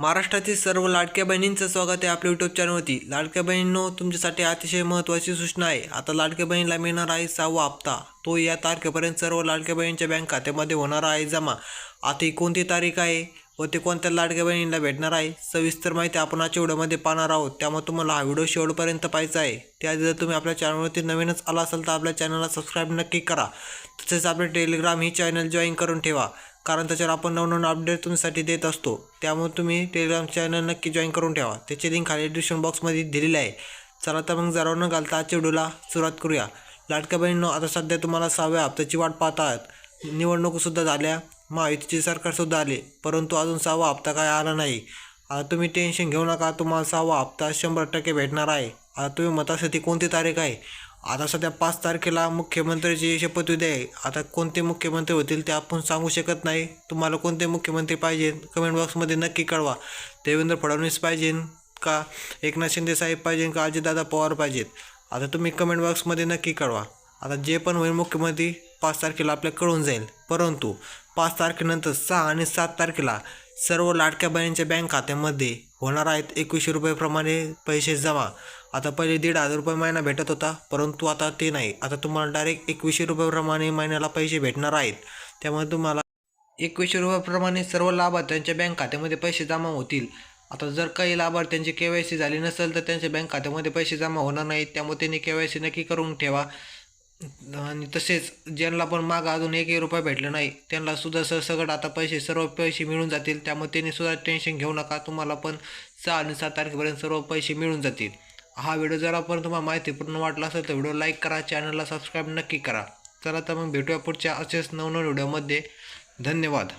महाराष्ट्रातील सर्व लाडक्या बहिणींचं स्वागत आहे आपल्या यूट्यूब चॅनलवरती लाडक्या बहिणींनो तुमच्यासाठी अतिशय महत्त्वाची सूचना आहे. आता लाडक्या बहिणीला मिळणार आहे सहावा हप्ता. तो या तारखेपर्यंत सर्व लाडक्या बहिणींच्या बँक खात्यामध्ये होणार आहे जमा. आता ही कोणती तारीख आहे व ते कोणत्या लाडक्या बहिणींना भेटणार आहे सविस्तर माहिती आपण आजच्या व्हिडिओमध्ये पाहणार आहोत. त्यामुळे तुम्हाला हा व्हिडिओ शेवटपर्यंत पाहायचा आहे. त्याआधी जर तुम्ही आपल्या चॅनलवरती नवीनच आला असाल तर आपल्या चॅनलला सबस्क्राईब नक्की करा. तसेच आपले टेलिग्राम ही चॅनल जॉईन करून ठेवा. कारण त्याच्यावर आपण नवनवीन अपडेट तुमच्यासाठी देत असतो. त्यामुळे तुम्ही टेलिग्राम चॅनल नक्की जॉईन करून ठेवा. त्याची लिंक खाली डिस्क्रिप्शन बॉक्समध्ये दिलेली आहे. चला तर मग जरा न घालता आजच्या व्हिडिओला सुरुवात करूया. लाडक्या बहिणींनो आता सध्या तुम्हाला सहाव्या हप्त्याची वाट पाहत आहात. निवडणुकीसुद्धा झाल्या. महायुतीचे सरकारसुद्धा आले. परंतु अजून सहावा हप्ता काय आला नाही. आता तुम्ही टेन्शन घेऊ नका. तुम्हाला सहावा हप्ता शंभर टक्के भेटणार आहे. आता तुम्ही मतासाठी कोणती तारीख आहे? आता सध्या पाच तारखेला मुख्यमंत्र्याची शपथविधी आहे. आता कोणते मुख्यमंत्री होतील ते आपण सांगू शकत नाही. तुम्हाला कोणते मुख्यमंत्री पाहिजे कमेंट बॉक्समध्ये नक्की कळवा. देवेंद्र फडणवीस पाहिजे का? एकनाथ शिंदे साहेब पाहिजे का? अजितदादा पवार पाहिजेत? आता तुम्ही कमेंट बॉक्समध्ये नक्की कळवा. आता जे पण होईल मुख्यमंत्री पाच तारखेला आपल्याला कळून जाईल. परंतु पाच तारखेनंतर सहा आणि सात तारखेला सर्व लाडक्या बहिणींच्या बँक खात्यामध्ये होणार आहेत एकवीसशे रुपयेप्रमाणे पैसे जमा. आता पहिले दीड हजार रुपये महिना भेटत होता परंतु आता ते नाही. आता तुम्हाला डायरेक्ट एकवीसशे रुपयेप्रमाणे महिन्याला पैसे भेटणार आहेत. त्यामुळे तुम्हाला एकवीसशे रुपयाप्रमाणे सर्व लाभार्थ्यांच्या बँक खात्यामध्ये पैसे जमा होतील. आता जर काही लाभार्थ्यांची के वाय सी झाली नसेल तर त्यांच्या बँक खात्यामध्ये पैसे जमा होणार नाहीत. त्यामुळे त्यांनी के वाय सी नक्की करून ठेवा. आणि तसेच ज्यांना पण माग अजून एकही रुपया भेटला नाही त्यांना सुद्धा सरसकट आता पैसे सर्व पैसे मिळून जातील. त्यामुळे त्यांनी सुद्धा टेन्शन घेऊ नका. तुम्हाला पण सहा आणि सात तारखेपर्यंत सर्व पैसे मिळून जातील. हा व्हिडिओ जर आपण तुम्हाला माहितीपूर्ण वाटला असेल तर व्हिडिओ लाईक करा चॅनलला सबस्क्राईब नक्की करा. चला तर मग भेटूया पुढच्या असेच नवनवीन व्हिडिओमध्ये धन्यवाद.